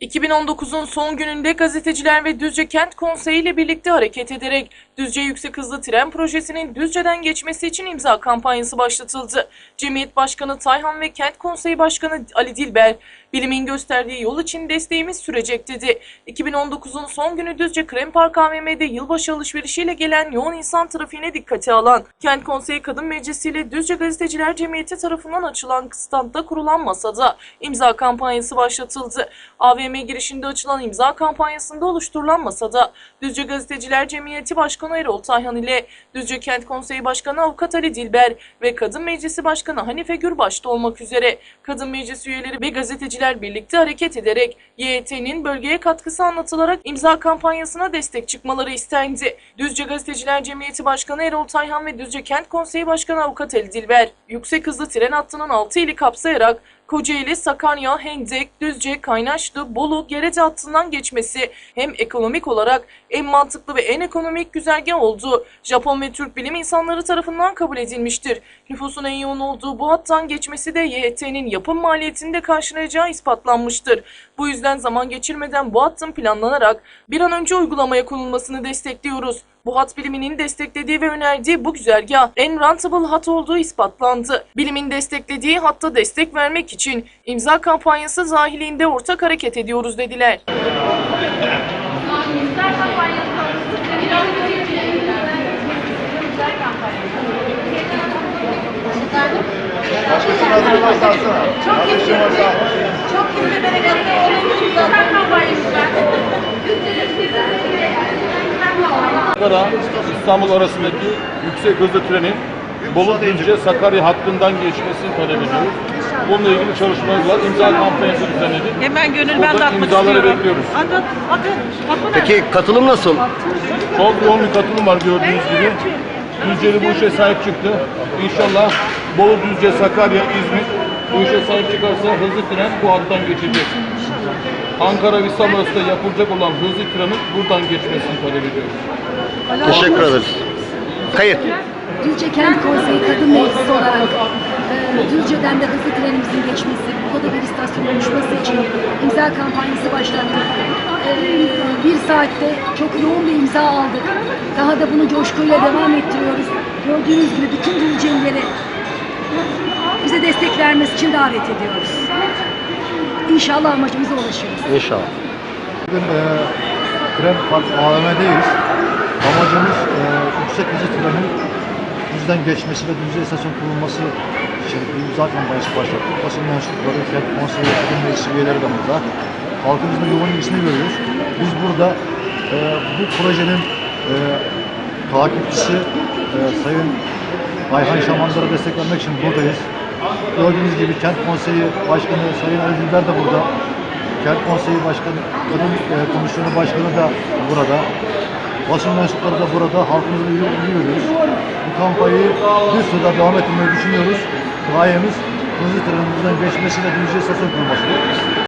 2019'un son gününde gazeteciler ve Düzce Kent Konseyi ile birlikte hareket ederek Düzce Yüksek Hızlı Tren Projesi'nin Düzce'den geçmesi için imza kampanyası başlatıldı. Cemiyet Başkanı Tayhan ve Kent Konseyi Başkanı Ali Dilber, bilimin gösterdiği yol için desteğimiz sürecek dedi. 2019'un son günü Düzce Krem Park AVM'de yılbaşı alışverişiyle gelen yoğun insan trafiğine dikkate alan Kent Konseyi Kadın Meclisi ile Düzce Gazeteciler Cemiyeti tarafından açılan standta kurulan masada imza kampanyası başlatıldı. AVM girişinde açılan imza kampanyasında oluşturulan masada Düzce Gazeteciler Cemiyeti Başkanı Erol Tayhan ile Düzce Kent Konseyi Başkanı Avukat Ali Dilber ve Kadın Meclisi Başkanı Hanife Gür başta olmak üzere Kadın Meclisi üyeleri ve gazeteciler birlikte hareket ederek YET'nin bölgeye katkısı anlatılarak imza kampanyasına destek çıkmaları istendi. Düzce Gazeteciler Cemiyeti Başkanı Erol Tayhan ve Düzce Kent Konseyi Başkanı Avukat Ali Dilber yüksek hızlı tren hattının 6 ili kapsayarak Kocaeli, Sakarya, Hendek, Düzce, Kaynaşlı, Bolu, Gerede hattından geçmesi hem ekonomik olarak en mantıklı ve en ekonomik güzergah olduğu Japon ve Türk bilim insanları tarafından kabul edilmiştir. Nüfusun en yoğun olduğu bu hattan geçmesi de YHT'nin yapım maliyetini de karşılayacağı ispatlanmıştır. Bu yüzden zaman geçirmeden bu hattın planlanarak bir an önce uygulamaya konulmasını destekliyoruz. Bu hat biliminin desteklediği ve önerdiği bu güzergah en rentable hat olduğu ispatlandı. Bilimin desteklediği hatta destek vermek için imza kampanyası dahilinde ortak hareket ediyoruz dediler. Çok. Ankara İstanbul arasındaki yüksek hızlı trenin Bolu Düzce Sakarya hattından geçmesini talep ediyoruz. Bununla ilgili çalışmalar var. İmza kampanyası düzenledik. Hemen gönül ben de Burada atmak imzaları istiyorum. bekliyoruz. Atın, atın. Atın. Peki katılım nasıl? Çok yoğun bir katılım var gördüğünüz gibi. Düzceli bu işe sahip çıktı. İnşallah Bolu Düzce Sakarya İzmir bu işe sahip çıkarsa hızlı tren bu hattan geçecek. Ankara ve İstanbul arasında yapılacak olan hızlı trenin buradan geçmesini talep ediyoruz. Teşekkür ederiz. Kayıt. Düzce Kent Konseyi Kadın Meclisi olarak Düzce'den de hızlı trenimizin geçmesi, burada da bir istasyon oluşması için imza kampanyası başlattık. E, bir saatte çok yoğun bir imza aldık. Daha da bunu coşkuyla devam ettiriyoruz. Gördüğünüz gibi bütün Düzcelileri bize destek vermesi için davet ediyoruz. İnşallah amacımıza ulaşıyoruz. İnşallah. Bugün e, Krem Park AVM'deyiz. Amacımız e, yüksek hızlı trenin düzden geçmesi ve düzde istasyon kurulması bir imza kampanyası başlattık. Basın mensupları, kent konseyi, kadın meclisi üyeleri de burada. Halkımızın yoğun ilgisini görüyoruz. Biz burada e, bu projenin e, takipçisi e, Sayın Ayhan Şamandar'a destek vermek için buradayız. Gördüğünüz gibi Kent Konseyi Başkanı Sayın Ali Dilber de burada. Kent Konseyi Başkanı, Kadın e, Komisyonu Başkanı da burada. Basın mensupları da burada. Halkımızın ilgi. Bu kampanyayı bir süre devam ettirmeyi düşünüyoruz. Gayemiz hızlı trenin buradan geçmesi ve düzce istasyon kurulması.